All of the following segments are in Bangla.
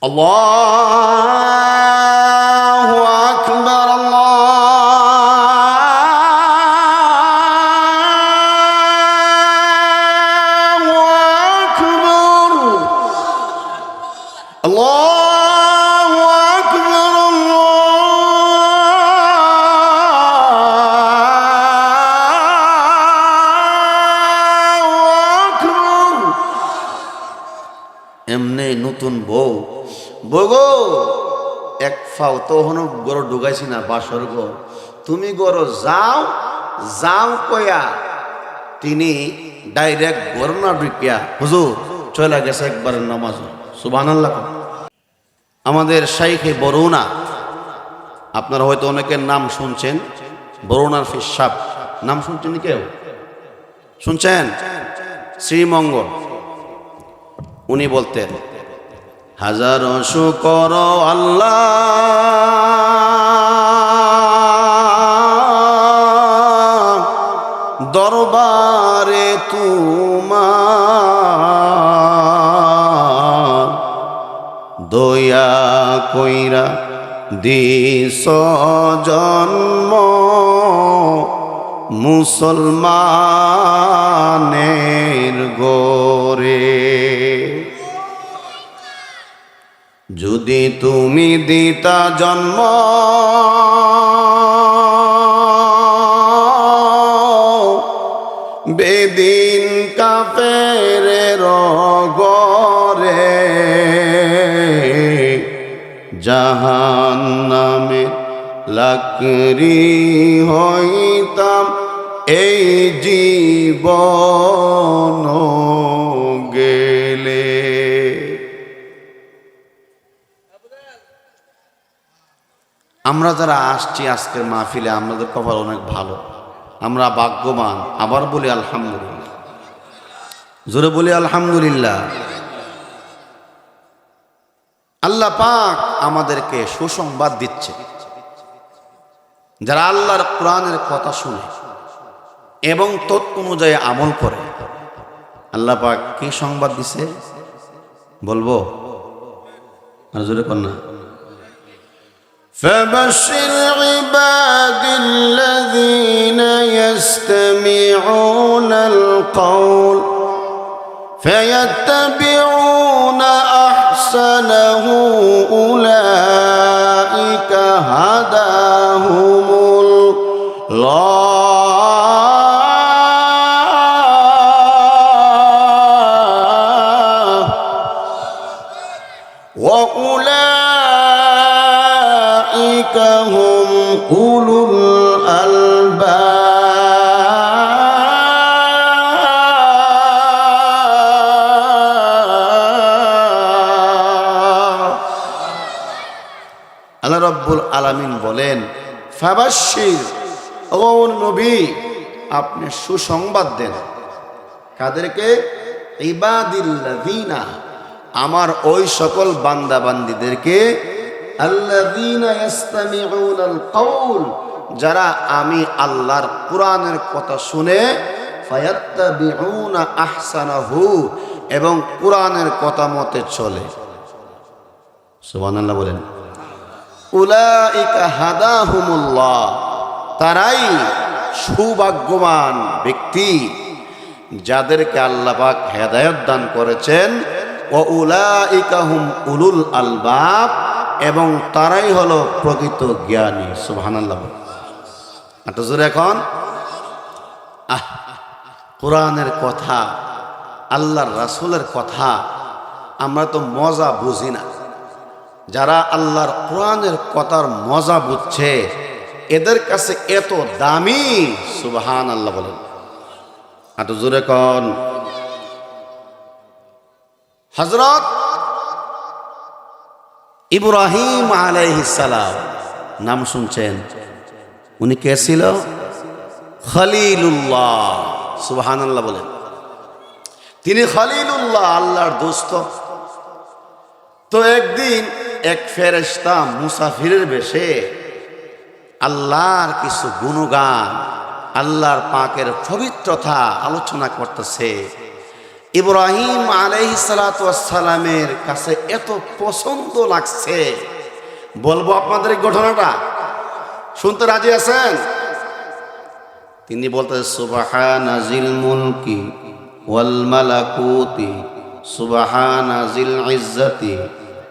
Allah. বগো এক ফাও তো হনো গরো ঢুকাইছি না বাসর গো। তুমি গরো যাও যাও কয়া। তিনি ডাইরেক্ট গরনা ঢুকিয়া, হুজুর চলে গেছে একবারের নামাজ। সুবহানাল্লাহ আমাদের শাইখে বরুণা। আপনারা হয়তো অনেকের নাম শুনছেন, বরুণার ফিসাব। নাম শুনছেন কেউ? শুনছেন? শ্রীমঙ্গল। উনি বলতেন হাজার শুকর আল্লাহ। দরবারে তোমার দয়া কইরা দিস জন্ম মুসলমানের গোরে। যদি তুমি দিতা জন্ম বেদিন কাপের গরে জাহান নামে লাকড়ি হইতাম এই জীবন। আমরা যারা আসছি আজকের মাহফিলে, আমাদের কপাল অনেক ভালো। আমরা ভাগ্যবান। আবার বলি আলহামদুলিল্লাহ। জোরে বলি আলহামদুলিল্লাহ। আল্লাহ পাক আমাদেরকে সুসংবাদ দিচ্ছে। যারা আল্লাহর কোরআনের কথা শুনে এবং তৎ অনুযায়ী আমল করে, আল্লাহ পাক কি সংবাদ দিছে? বলব? আর জোরে না। فبشر عباد الذين يستمعون القول فيتبعون أحسنه أولئك আলামিন বলেন ফাবাশির ও নবী, আপনি সুসংবাদ দেন। কাদেরকে? ইবাদিল্লাযিনা, আমার ওই সকল বান্দা বান্দিদেরকে আল্লাযীনা ইয়াস্তামিউনাল কাউল যারা আমি আল্লাহর কোরআনের কথা শুনে আহসানাহু, এবং কোরআনের কথা মতে চলে। সুবহানাল্লাহ বলেন। উলাইকা হাদাহুমুল্লাহ। তারাই সৌভাগ্যবান ব্যক্তি যাদেরকে আল্লাহ পাক হেদায়ত দান করেছেন। ও উলাইকা হুম উলুল আলবাব এবং তারাই হলো প্রকৃত জ্ঞানী। একটা জোরে এখন। আহ, কোরআনের কথা, আল্লাহর রাসূলের কথা আমরা তো মজা বুঝি না। যারা আল্লাহর কোরআনের কথার মজা বুঝছে, এদের কাছে এত দামি সুবহান আল্লাহ বলেন। এত জোরে কন। হজরত ইব্রাহিম আলাইহিসালাম নাম শুনছেন। উনি কে ছিল? খলিলুল্লাহ সুবহান আল্লাহ বলেন। তিনি খলিলুল্লাহ, আল্লাহর দোস্ত। তো একদিন এক ফেরেশতা মুসাফিরের বেশে আল্লাহর কিছু গুণগান, আল্লাহর পাকের পবিত্রতা আলোচনা করতেছে। ইব্রাহিম আলাইহি সালামের কাছে এত পছন্দ লাগছে। বলব আপনাদের এই ঘটনাটা। শুনতে রাজি আছেন? তিনি বলতে সুবাহানাজিল মুলকি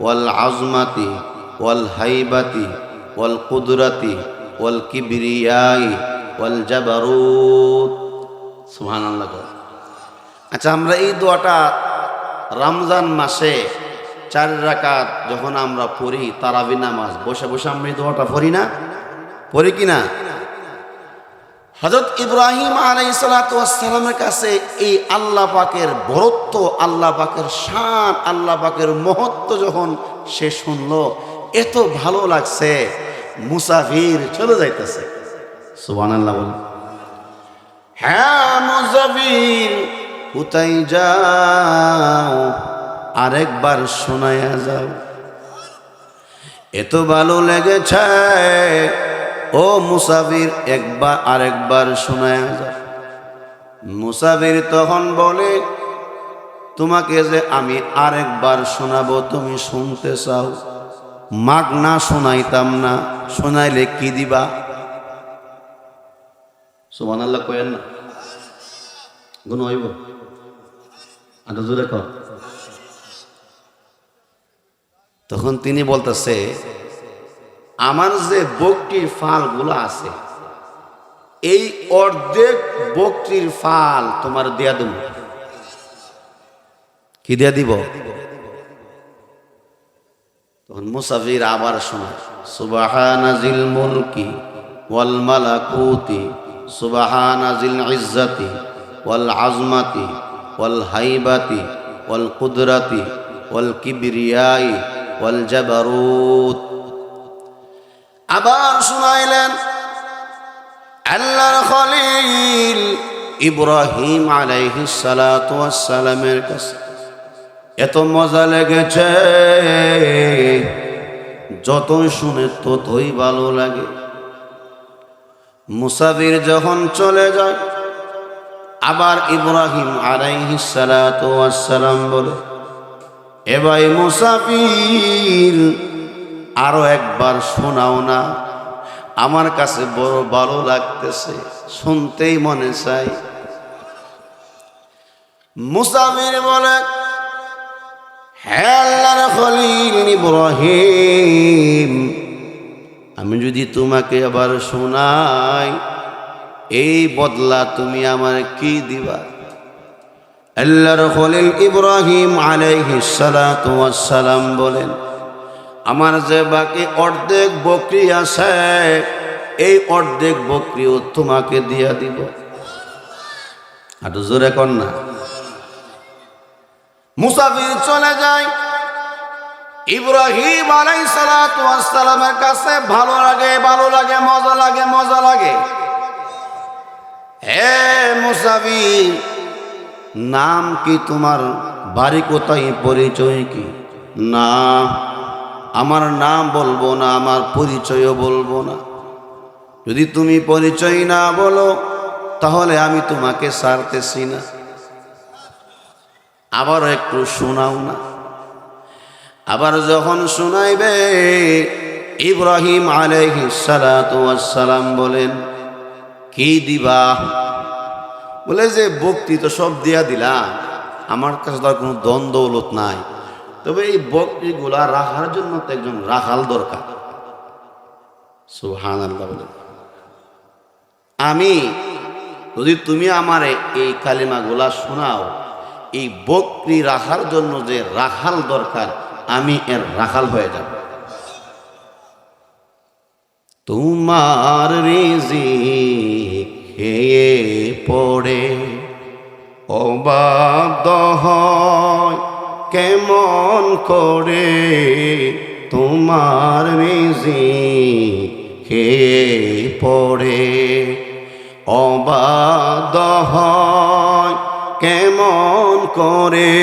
ওয়াল আজমাতি, ওয়াল হাইবাতি, ওয়াল কুদরাতি, ওয়াল কিবরিয়াই, ওয়াল জাবারুত। কর। আচ্ছা আমরা এই দোয়াটা রমজান মাসে চার রাকাত যখন আমরা পড়ি তারাবি নামাজ, বসে বসে আমরা এই দোয়াটা পড়ি না? পড়ি কি না? হজরত ইব্রাহিম আলাই সালাতামের কাছে এই আল্লাহ পাকের বরত্ব, আল্লাহ পাকের শান, আল্লাহ পাকের মহত্ব যখন সে শুনল, এত ভালো লাগছে মুসাফির চলে যাইতেছে। সুবান আল্লাহ বল হ্যাঁ মুসাফির কোথায় যাও? আরেকবার শোনায়া যাও। এত ভালো লেগেছে ও মুসাফির, একবার আরেকবার শোনায় যা মুসাফির তখন বলে, তোমাকে যে আমি আরেকবার শোনাবো, তুমি শুনতে চাও? মাগ না শোনাইতাম না, শোনাইলে কি দিবা? সুমান আল্লাহ কয়েন না। গুণ হইব? আটা জোরে কর তখন তিনি বলতেছে আমার যে বকটির ফালগুলো আছে, এই অর্ধেক বকটির ফাল তোমার দেয়া দেব। কি দেয়া দিব? তখন মুসাফির আবার শোনা সুবাহানাজিল মুলকি ওয়াল মালাকুতি সুবাহানাজিল ইজ্জাতি ওয়াল আজমাতি ওয়াল হাইবাতি ওয়াল কুদরাতি ওয়াল কিবরিয়াই ওয়াল জাবারুত। আবার শুনাইলেন, আল্লাহর খলিল ইব্রাহিম আলাইহিস কাছে এত মজা লেগেছে, যতই শুনে ততই ভালো লাগে। মুসাফির যখন চলে যায়, আবার ইব্রাহিম আলাইহিস সালাতু ওয়াস সালাম বলে, এ ভাই মুসাফির আরও একবার শোনাও না। আমার কাছে বড় ভালো লাগতেছে, শুনতেই মনে চাই। মুসাফির বলে হ্যাঁ খলিল আমি যদি তোমাকে আবার শোনাই, এই বদলা তুমি আমার কি দিবা? আল্লাহর খলিল ইব্রাহিম আলাইহিস সালাম বলেন আমার যে বাকি অর্ধেক বকরি আছে, এই অর্ধেক বকরিও তোমাকে দিয়া দিব। আর জোরে কর না। মুসাফির চলে যায়। ইব্রাহিম আলাই সালামের কাছে ভালো লাগে ভালো লাগে, মজা লাগে মজা লাগে। হে মুসাফির, নাম কি তোমার? বাড়ি কোথায়? পরিচয় কি? না। আমার নাম বলব না, আমার পরিচয়ও বলব না। যদি তুমি পরিচয় না বলো, তাহলে আমি তোমাকে সারতেছি না। আবার একটু শোনাও না। আবার যখন শোনাইবে, ইব্রাহিম সালাম বলেন, কি দিবা? বলে যে বক্তি তো সব দিয়া দিলা আমার কাছে তো আর কোনো দ্বন্দ্বলত নাই। তবে এই বকরিগুলা রাখার জন্য তো একজন রাখাল দরকার। সুহান আমি, যদি তুমি আমার এই কালিমাগুলা শোনাও, এই বকরি রাখার জন্য যে রাখাল দরকার, আমি এর রাখাল হয়ে যাব। তোমার রিজি খেয়ে পড়ে, অবাধ্য হয়। কেমন করে তোমার রিজি খেয়ে পড়ে? হয় কেমন করে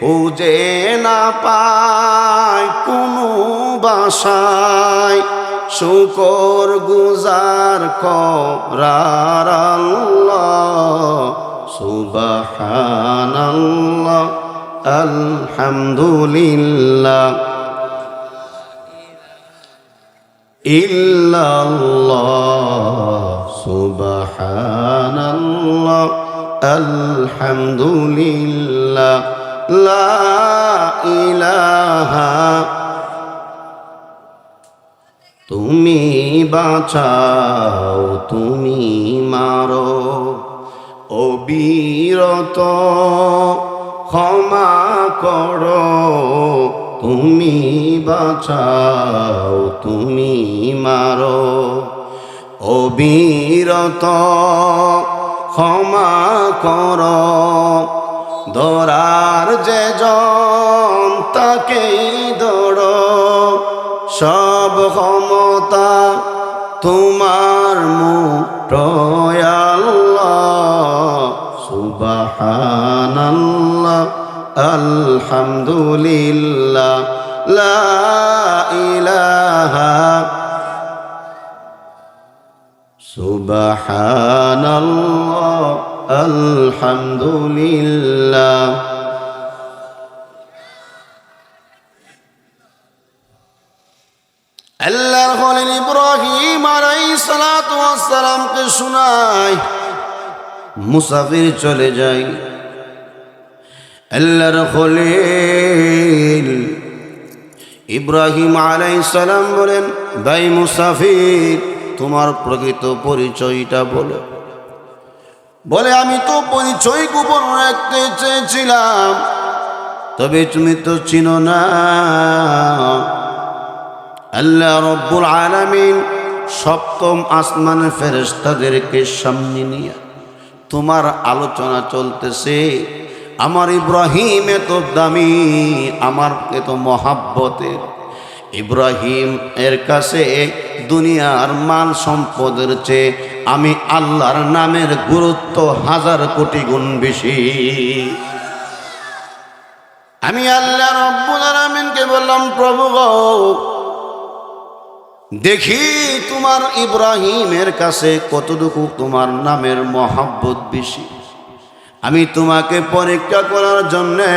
খুঁজে না পায় কোনো বাসায় শুকর গুজার করার আল্লাহ আলহামদুলিল্লাহ। ইল্লাল্লাহ সুবহানাল্লাহ আলহামদুলিল্লাহ লা ইলাহা। তুমি বাঁচাও তুমি মারো অবিরত। ক্ষমা করো, তুমি বাঁচাও, তুমি মারো। অবিরত ক্ষমা করো, ধরার যে জন তাকেই দৌড়ো সব ক্ষমতা তোমার মুঠয়াল্লাহ আলহামদুলিল্লাহ, লা ইলাহা সুবহানাল্লাহ, আলহামদুলিল্লাহ। আল্লাহর হলেন ইব্রাহিম আলাইহিস সালাতু ওয়াস সালামকে মুসাফির চলে যায়। আল্লাহর খলিল। ইব্রাহিম আলাইহিস সালাম বলেন, ভাই মুসাফির, তোমার প্রকৃত পরিচয়টা বলো। বলে, আমি তো পরিচয় গোপন রাখতে চেয়েছিলাম, তবে তুমি তো চিনো না। আল্লাহ রব্বুল আলামিন সপ্তম আসমানের ফেরেশতাদেরকে সামনে নিয়ে তোমার আলোচনা চলতেছে। আমার ইব্রাহিম এত দামি আমার এত মহাব্বতের ইব্রাহিম এর কাছে দুনিয়ার মাল সম্পদের চেয়ে আমি আল্লাহর নামের গুরুত্ব হাজার কোটি গুণ বেশি। আমি আল্লাহ রব্বুল বললাম, প্রভু দেখি তোমার ইব্রাহিমের কাছে কতটুকু তোমার নামের মহাব্বত বেশি? আমি তোমাকে পরীক্ষা করার জন্যে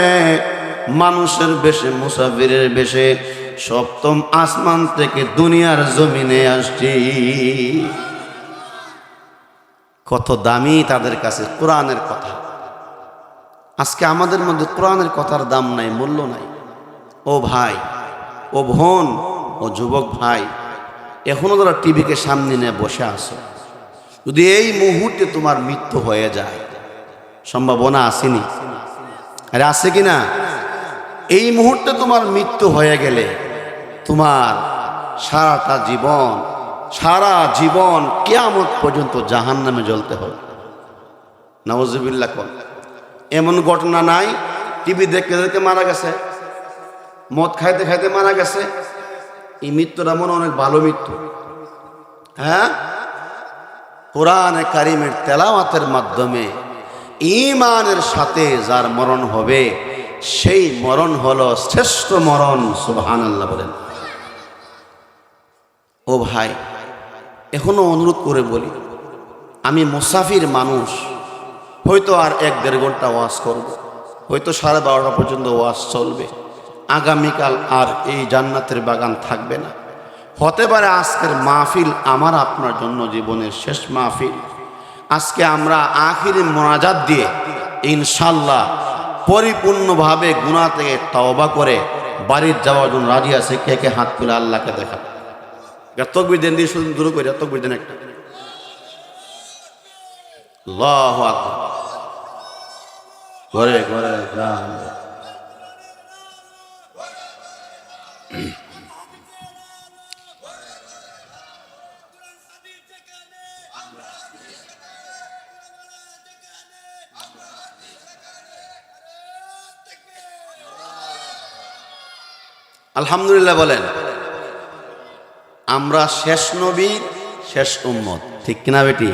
মানুষের বেশে, মুসাফিরের বেশে সপ্তম আসমান থেকে দুনিয়ার জমিনে আসছি। কত দামি তাদের কাছে কোরআনের কথা। আজকে আমাদের মধ্যে কোরআনের কথার দাম নাই, মূল্য নাই। ও ভাই, ও বোন, ও যুবক ভাই, এখনও তোরা টিভিকে সামনে নিয়ে বসে আসো যদি এই মুহূর্তে তোমার মৃত্যু হয়ে যায় সম্ভাবনা আসেনি। আরে আছে কি না এই মুহূর্তে তোমার মৃত্যু হয়ে গেলে তোমার সারাটা জীবন, সারা জীবন কেয়ামত পর্যন্ত জাহান নামে জ্বলতে হবে। নওয়াজবিল্লা কল। এমন ঘটনা নাই, টিভি দেখতে দেখতে মারা গেছে, মদ খাইতে খাইতে মারা গেছে। এই মৃত্যুটা মনে অনেক ভালো মৃত্যু। হ্যাঁ? কোরআনে কারিমের তেলাওয়াতের মাধ্যমে ইমানের সাথে যার মরণ হবে, সেই মরণ হলো শ্রেষ্ঠ মরণ সুবহান আল্লাহ বলেন ও ভাই, এখনও অনুরোধ করে বলি, আমি মুসাফির মানুষ, হয়তো আর এক দেড় ঘণ্টা ওয়াশ করব। হয়তো সাড়ে বারোটা পর্যন্ত ওয়াশ চলবে, আগামীকাল আর এই জান্নাতের বাগান থাকবে না হতে পারে আজকের মাহফিল আমার, আপনার জন্য জীবনের শেষ মাহফিল আজকে আমরা আখিরি মোনাজাত দিয়ে ইনশাল্লাহ পরিপূর্ণভাবে গুণা থেকে তওবা করে বাড়ির যাওয়ার জন্য রাজি আছে। কে কে হাত তুলে আল্লাহকে দেখা। তকবির দেন, দিয়ে শুধু দূর করে তকবির দেন একটা। আকবার। ঘরে ঘরে। আলহামদুলিল্লাহ বলেন, আমরা শেষ নবী, শেষ উম্মত। ঠিক কিনা বেটি?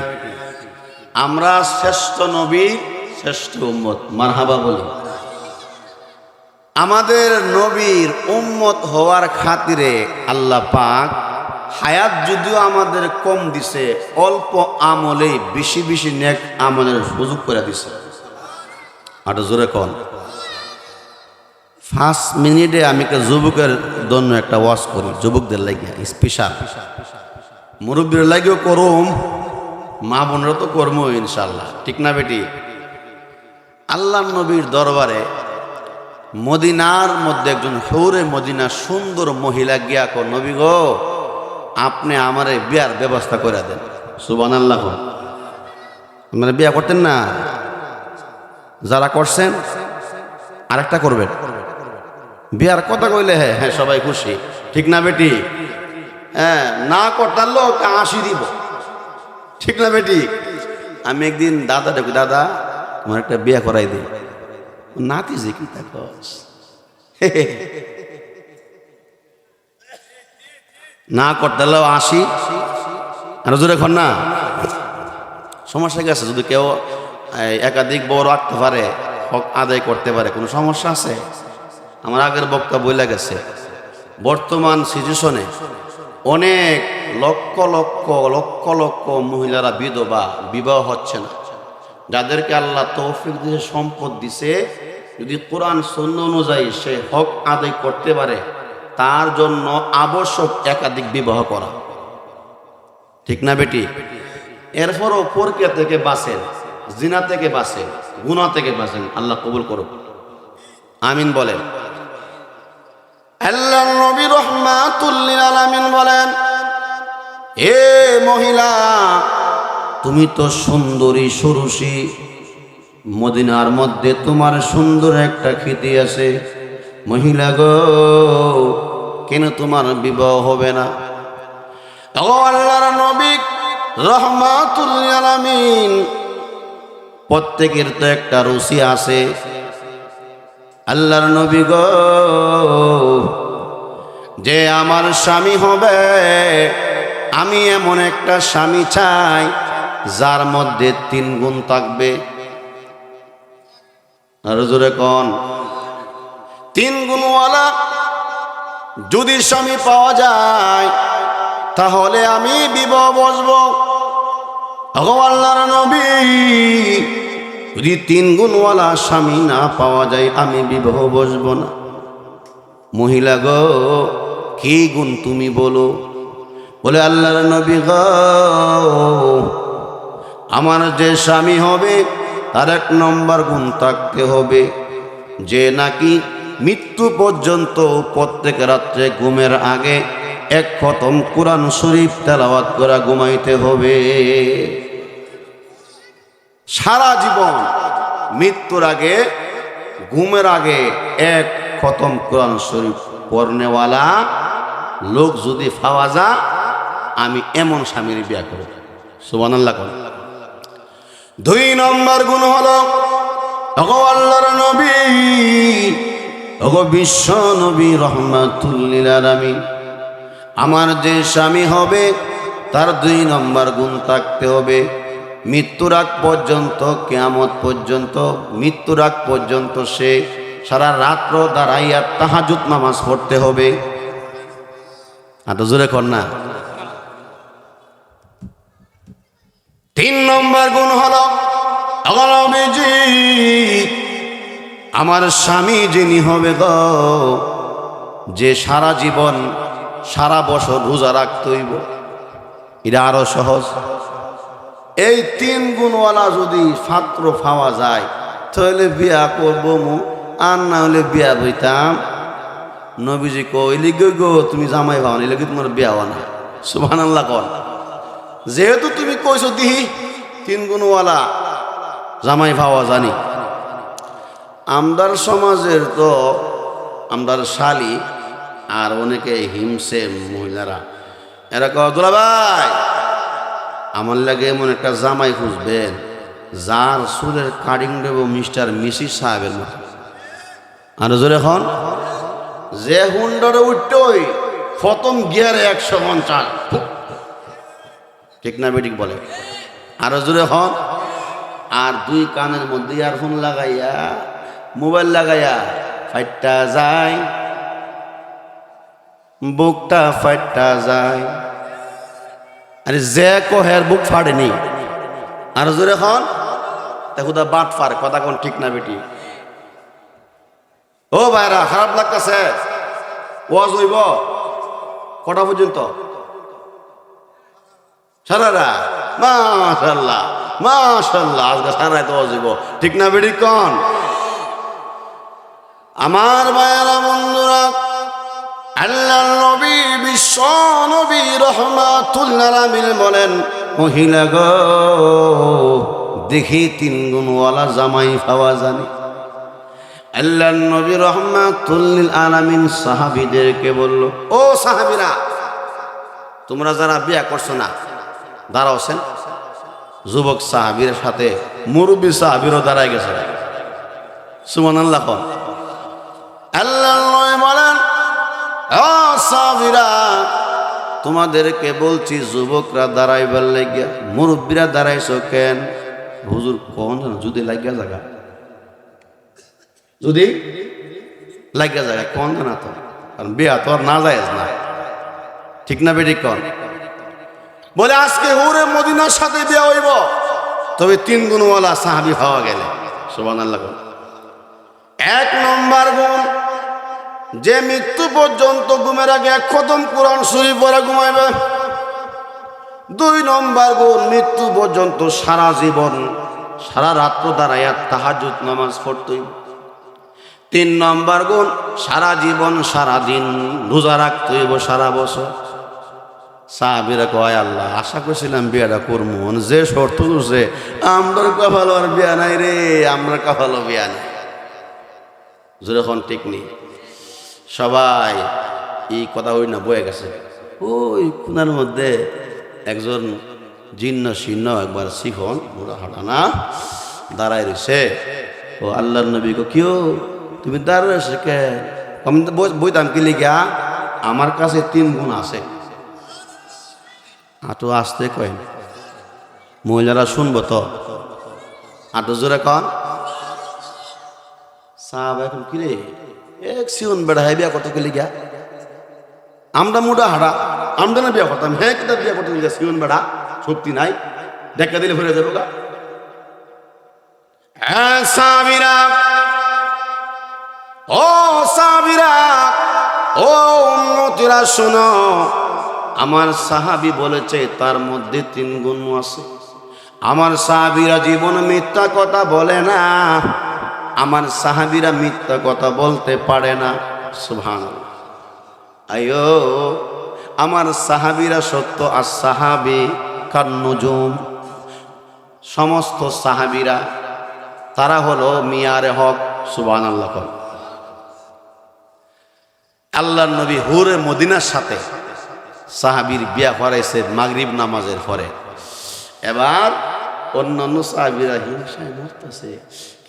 আমরা শ্রেষ্ঠ নবী, শ্রেষ্ঠ উম্মত। মারহাবা বলি। আমাদের নবীর উম্মত হওয়ার খাতিরে আল্লাহ পাক হায়াত যদিও আমাদের কম দিছে, অল্প আমলেই বেশি বেশি নেক আমলের সুযোগ করে দিছে। আরও জোরে কন। পাঁচ মিনিটে আমি একটা যুবকের জন্য একটা ওয়াশ করি, যুবকদের লাগিয়া স্পেশাল মুরব্বীর লাগিও করুম, মা বোনেরও তো কর্ম ইনশাল্লাহ ঠিক না বেটি? আল্লাহ নবীর দরবারে মদিনার মধ্যে একজন হৌরে মদিনা সুন্দর মহিলা গিয়া কো নবী গো, আপনি আমারে বিয়ার ব্যবস্থা করে দেন। সুবান আল্লাহ মানে বিয়া করতেন না? যারা করছেন, আরেকটা করবেন। বিয়ার কথা কইলে হ্যাঁ হ্যাঁ সবাই খুশি। ঠিক না বেটি? হ্যাঁ না করতার লোক হাসি দিব। ঠিক না বেটি? আমি একদিন দাদা দেখি দাদা, তোমার একটা বিয়ে করাই দিই নাতি যে কি তা না করতালেও আসি আর জোরে খন না। সমস্যা আছে যদি কেউ একাধিক বড় রাখতে পারে আদায় করতে পারে, কোনো সমস্যা আছে? আমার আগের বক্তা বইলা গেছে। বর্তমান সিচুয়েশনে অনেক লক্ষ লক্ষ লক্ষ লক্ষ মহিলারা বিধবা, বিবাহ হচ্ছে না। যাদেরকে আল্লাহ তৌফিক দিয়ে সম্পদ দিছে, যদি কোরআন সন্ন্য অনুযায়ী সে হক আদায় করতে পারে, তার জন্য আবশ্যক একাধিক বিবাহ করা। ঠিক না বেটি? এরপরও পরকিয়া থেকে বাঁচেন, জিনা থেকে বাঁচেন গুণা থেকে বাঁচেন, আল্লাহ কবুল করুক। আমিন বলেন। আল্লাহ নবী রহমাতুল্লিল আলামিন বলেন এ মহিলা, তুমি তো সুন্দরী সরুষি। মদিনার মধ্যে তোমার সুন্দর একটা খ্যাতি আছে। মহিলা গো, কেন তোমার বিবাহ হবে না? ও আল্লাহর নবী রহমাতুল্লিল আলামিন, প্রত্যেকের তো একটা রুচি আছে। আল্লাহর নবী গো, যে আমার স্বামী হবে, আমি এমন একটা স্বামী চাই, যার মধ্যে তিন গুণ থাকবে। আর জোরে কন। তিন গুণওয়ালা যদি স্বামী পাওয়া যায়, তাহলে আমি বিবাহ বসবো। ভগবান নবী যদি তিন গুণওয়ালা স্বামী না পাওয়া যায়, আমি বিবাহ বসবো না। মহিলা গো, কি গুণ তুমি বলো? বলে, আল্লাহর নবী গো, আমার যে স্বামী হবে, তার এক নম্বর গুণ থাকতে হবে। যে নাকি মৃত্যু পর্যন্ত প্রত্যেক রাত্রে ঘুমের আগে এক খতম কোরআন শরীফ তেলাওয়াত করা ঘুমাইতে হবে। সারা জীবন মৃত্যুর আগে, ঘুমের আগে এক খতম কোরআন শরীফ পড়নেওয়ালা লোক যদি পাওয়া যা আমি এমন স্বামীর বিয়া করব। সুবান আল্লাহ দুই নম্বর গুণ হলো আল্লাহর নবী, ওগো বিশ্ব নবী রহমাতুল্লিল আলামিন। আমার যে স্বামী হবে, তার দুই নম্বর গুণ থাকতে হবে। মৃত্যুর আগ পর্যন্ত, কেয়ামত পর্যন্ত, মৃত্যুর আগ পর্যন্ত সে সারা রাত্র দাঁড়াইয়া তাহাজুত নামাজ পড়তে হবে। এত জোরে কর না। তিন নম্বর গুণ হল আমার স্বামী যিনি হবে গো, যে সারা জীবন, সারা বছর রোজা রাখতে হইব। এটা আরও সহজ। এই তিন গুণওয়ালা যদি ছাত্র পাওয়া যায়, তাহলে বিয়া করব মু, আর না হলে বিয়া বইতাম নবীজি কইলি গো তুমি জামাই ভাও নিলে তোমার বিয়া হওয়া না সুবান আল্লাহ কন। যেহেতু তুমি কইছো দিহি, তিন গুণওয়ালা জামাই ভাওয়া জানি আমদার সমাজের তো আমদার শালি, আর অনেকে হিমসে মহিলারা। এরা কয় দুলা ভাই আমার লাগে এমন একটা জামাই খুঁজবেন, যার চুলের কাটিং দেব মিস্টার মিসিস সাহেবের মতো। আর জোরে এখন যে হুন্ডারে উঠতই, প্রথম গিয়ারে একশো পঞ্চাশ। ঠিক না বেটিক বলে। আরও জোরে হন, আর দুই কানের মধ্যে ইয়ারফোন লাগাইয়া মোবাইল লাগাইয়া, ফাইটটা যায়, বুকটা ফাইটটা যায়। আরে যে কহের বুক ফাড়েনি। আর জোরে দেখো দা বাট ফার কথা কোন ঠিক না বেটি। ও ভাইরা, খারাপ লাগতেছে। ওয়াজ হইব। কটা পর্যন্ত? সারারা? মাশাল্লাহ মাশাল্লাহ, আজকে সারাই তো ওয়াজ হইব। ঠিক না বেড়ি কন? আমার ভাইয়ারা, বন্ধুরা আল্লাহ নবী, বিশ্ব নবী বলেন, মহিলা গো, দেখি তিন গুণওয়ালা জামাই পাওয়া জানি আল্লাহ নবী আলামিন সাহাবীদেরকে বলল, ও সাহাবীরা, তোমরা যারা বিয়া করছ না দাঁড়াওছেন যুবক সাহাবীর সাথে মুরব্বী সাহাবীরও দাঁড়ায় গেছে। সুমান আল্লাহ আল্লাহ বলেন ও সাহাবীরা, তোমাদেরকে বলছি, যুবকরা দাঁড়াইবার লাগিয়া, মুরব্বীরা দাঁড়াইছো কেন? হুজুর কখন যদি লাগিয়া জায়গা যদি লাগিয়া জায়গা কন জানা তো? কারণ বিয়া তো আর না যায় না। ঠিক না বেটি কন? বলে, আজকে ওরে মদিনার সাথে বিয়া হইব। তবে তিন গুণওয়ালা সাহাবি হওয়া গেলে। সোবান আল্লাহ এক নম্বর গুণ যে মৃত্যু পর্যন্ত ঘুমের আগে এক খতম কোরআন শরীফ পরে ঘুমাইবে, দুই নম্বর গুণ মৃত্যু পর্যন্ত সারা জীবন, সারা রাত্র দাঁড়াইয়া তাহাজুদ নামাজ পড়তই। তিন নম্বর গুণ সারা জীবন, সারা দিন রোজা রাখতে সারা বছর। সাহাবিরা কয়, আল্লাহ, আশা করছিলাম বিয়াটা করব যে শর্ত করছে আমরা কাফালো আর বিয়া নাই রে আমরা কাফালো বিয়া নাই। যেরকম ঠিক নেই। সবাই, এই কথা হই না বয়ে গেছে। ওই কোনার মধ্যে একজন জীর্ণ শীর্ণ একবার শিখন বুড়া হাঁটা না দাঁড়াই রয়েছে। ও আল্লাহর নবী কো কিও তুমি দাঁড়ায় কে? আমি তো বই- বইতাম কি লিখা আমার কাছে তিন গুণ আছে। আটো আসতে কয়, মহিলারা শুনব তো? আটো জোরে কন, সাহাব এখন কিরে এক সিউন বেড়া হ্যাঁ বিয়া করতে গেলি গিয়া। আমরা মোটা হাড়া আমরা না বিয়া করতাম হ্যাঁ কিতা বিয়া করতে গেলে সিউন বেড়া, শক্তি নাই, দেখা দিলে ভরে যাব গা। হ্যাঁ সাবিরা, ও সাবিরা, ও উন্নতিরা শোনো, আমার সাহাবি বলেছে, তার মধ্যে তিন গুণ আছে। আমার সাহাবিরা জীবন মিথ্যা কথা বলে না। আমার সাহাবিরা মিথ্যা কথা বলতে পারে না। সুভান আয়ো, আমার সাহাবিরা সত্য, আর সাহাবি কান্নজুম সমস্ত সাহাবিরা, তারা হলো মিয়ারে হক সুবান আল্লাহ আল্লাহ নবী হুরে মদিনার সাথে সাহাবির বিয়া করাইছে মাগরিব নামাজের পরে। এবার অন্যান্য সাহাবিরা হিংসায় মরতেছে।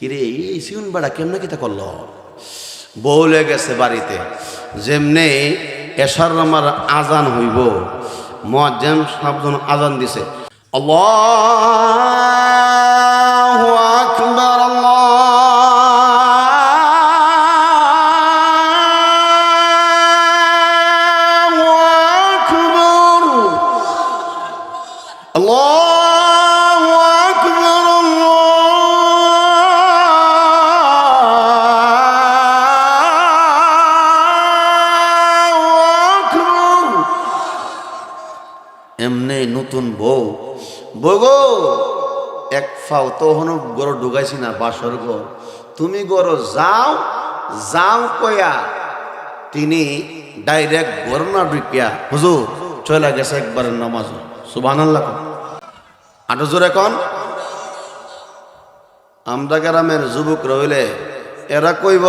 কিরে, এই সিউন বেড়া কেমনে কিতা করল? বউলে গেছে বাড়িতে। যেমনে এসার আমার আজান হইব মজ্জাম সাবজন আজান দিছে। আল্লাহু! এক ফাও তো হনো গরো ঢুকাইছি না, বাসর গো তুমি গরো যাও যাও কয়া। তিনি ডাইরেক্ট গরনা ঢুকিয়া, হুজুর চলে গেছে একবারের নামাজ। সুবান আল্লাহ আটো জোরে কন। আমরা গ্রামের যুবক রইলে, এরা কইব,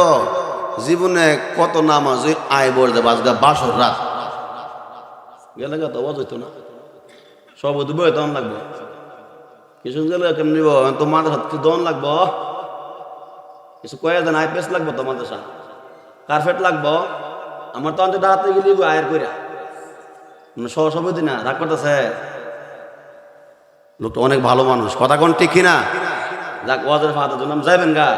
জীবনে কত নামাজ আয় বলতে বাজগা বাসর রাত। গেলে তো হইতো না। সব দিব দন লাগবো। কিছু গেলে কেমন নিব? তোমার হাত দন লাগবো? কিছু কয়ে দেন আইপিএস লাগবো তোমাদের সাথে কার্পেট লাগবো। আমার তো অন্তত হাতে গেলি আয়ের কইরা। সহ সবই দিনা রাগ করতেছে। লোকটা অনেক ভালো মানুষ, কথা কোন ঠিক কিনা? যাক, ওয়াজের ফাঁদের জন্য যাইবেন গা।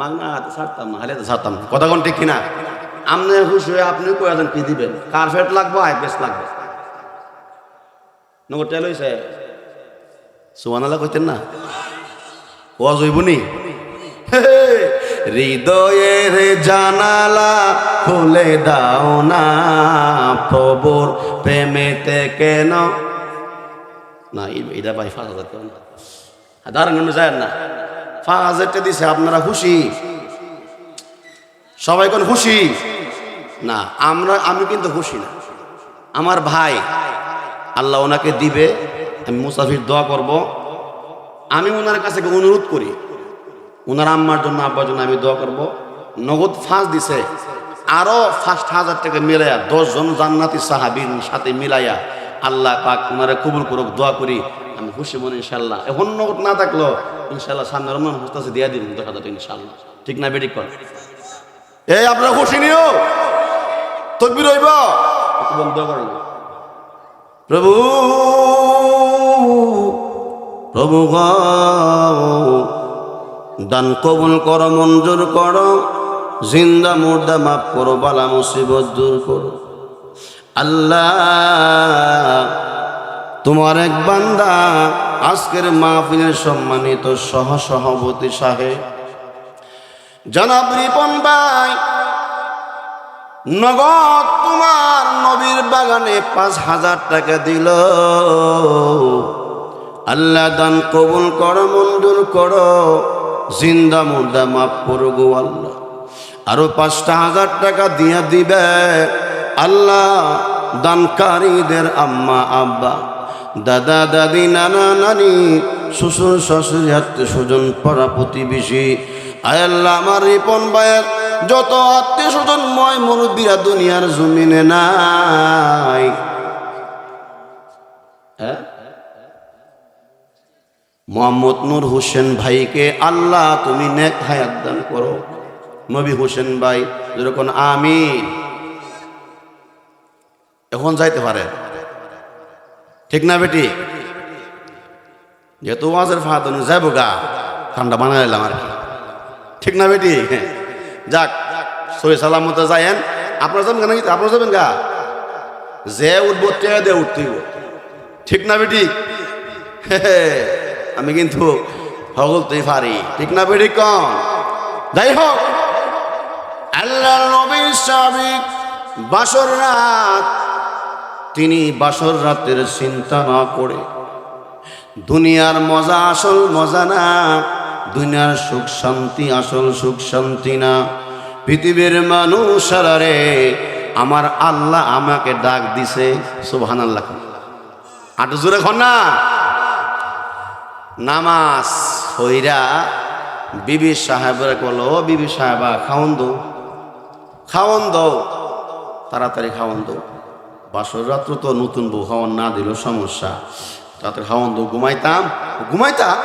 মাগনা হাতে ছাড়তাম না হালে ছাড়তাম কথা কোন ঠিক কিনা? আপনি খুশি হয়ে আপনি কয়ে দেন কি দিবেন। কার্পেট লাগবো আইপিএস লাগবে। নগর টেল হয়েছে সুবানালা কইতেন না? ওয়াজ হইব নি? হৃদয়ের জানালা খুলে দাও না প্রভুর প্রেমেতে কেন? না এটা ভাই পাঁচ হাজার কেন আপনি যায় না। পাঁচ হাজারটা দিছে, আপনারা খুশি? সবাই কোন খুশি? না, আমরা, আমি কিন্তু খুশি না। আমার ভাই, আল্লাহ ওনাকে দিবে আমি মুসাফির দোয়া করব। আমি ওনার কাছে অনুরোধ করি। ওনার আম্মার জন্য, আব্বার জন্য আমি দোয়া করব। নগদ ফাঁস দিছে। আরও ফার্স্ট হাজার টাকা মিলাইয়া দশজন জান্নাতি সাহাবির সাথে মিলাইয়া আল্লাহ পাক ওনারে কবুল করুক, দোয়া করি। আমি খুশি মনে ইনশাল্লাহ এখন নগদ না থাকল ইনশাল্লাহ সামনে রমজান হস্তাছে দিয়া দিন দশ হাজার ইনশাল্লাহ ঠিক না বেটিক কর এই, আপনারা খুশি নিও। তকবির হইব? বন্ধ করেন। প্রভু! প্রভু দান কবুল করো, মঞ্জুর করো, জিন্দা মুর্দা মাফ করো, বালা মুসিবত দূর করো। আল্লাহ, তোমার এক বান্দা আজকের মাহফিলের সম্মানিত সহ সভাপতি সাহেব। জনাব ভাই, নগদ তোমার নবীর বাগানে পাঁচ হাজার টাকা দিল। আল্লাহ দান কবুল করো, মঞ্জুর করো। জিন্দা মুর্দা, মাফ করো গো আল্লাহ। আরও পাঁচটা হাজার টাকা দিয়া দিবে আল্লাহ দানকারীদের আম্মা, আব্বা। দাদা, দাদি, নানা, নানি, শ্বশুর, শাশুড়ি, আত্মীয় স্বজন, পাড়া প্রতিবেশী। আয় আল্লাহ, আমার রিপন ভাইয়ের যত আত্মীয় স্বজন, ময় মুরব্বীরা দুনিয়ার জমিনে নাই। হ্যাঁ? মোহাম্মদ নূর হোসেন ভাইকে আল্লাহ তুমি নেক হায়াত দান করো। নবী হোসেন ভাই যেরকম আমি এখন যাইতে পারে। ঠিক না বেটি? যেহেতু ওয়াজের ফাহাদ যাইব গা। ঠান্ডা বানাইলাম আর কি। ঠিক না বেটি? যাক, সহি সালামতে যায়েন। আপনারা যাবেন কেন আপনারা যাবেন গা? যে উঠবো তে দে উঠতেই ঠিক না বেটি? আমি কিন্তু হগলতেই পারি। ঠিক না বেটি কম? যাই হোক আল্লাহ নবী সাবিক বাসর রাত, তিনি বাসর রাতের চিন্তা না করে দুনিয়ার মজা আসল মজা না, দুনিয়ার সুখ শান্তি আসল সুখ শান্তি না। পৃথিবীর মানুষ রে, আমার আল্লাহ আমাকে ডাক দিছে সুবহান আল্লাহ আটু জোরে খন না। নামাজ হইরা বিবি সাহেবের কল "ও বিবি সাহেবা, খাওন দৌ। খাওন দাও। তাড়াতাড়ি খাওন দাও বাসর রাত্র তো নতুন বউ খাওয়ান না দিল, সমস্যা। তাতে খাওয়ান দো। ঘুমাইতাম। ঘুমাইতা?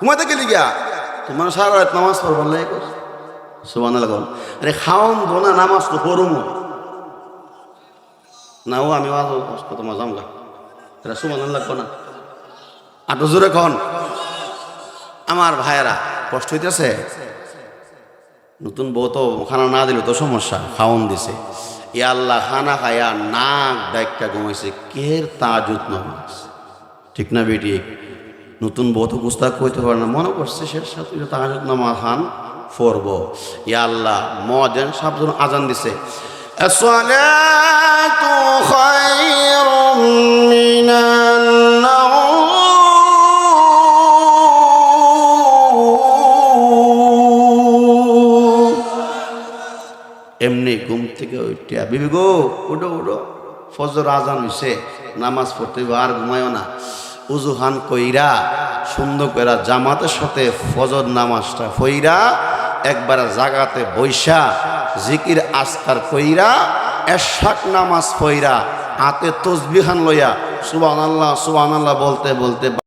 ঘুমাইতে গেলি গিয়া? তোমার সারা রাত নামাজ পড়বার লাগে সুবান লাগান আরে খাওন দো না, নামাজ তো পড়ুম। না ও আমি আজ কষ্ট তোমার জামগা এটা সুবান লাগবো না। আটো জোরে খন আমার ভাইয়েরা কষ্ট হইতেছে নতুন বউ তো খানা না দিল তো সমস্যা খাওন দিছে ই আল্লাহ খানা খায়া নাক ডাইকা ঘুমাইছে কের তাজুত নামাজ ঠিক না বেটি নতুন বউ তো গুস্তাক কইতে পারে না মনে করছে শেষ সাথে তাহাজুত নামাজ খান ফরব ইয়া আল্লাহ মজেন সাবজন আজান দিছে الصلاة خير من النوم এমনি ঘুম থেকে উঠিয়া, বিবি গো, উঠো উঠো। ফজর আজান হইছে, নামাজ পড়তে আর ঘুমায়ও না। উজুহান কইরা, সুন্দর কইরা জামাতের সাথে ফজর নামাজটা কইরা একবার জাগাতে বৈশা জিকির আস্কার কইরা এশাক নামাজ কইরা হাতে তসবিহান লইয়া সুবান আল্লাহ সুবান আল্লাহ বলতে বলতে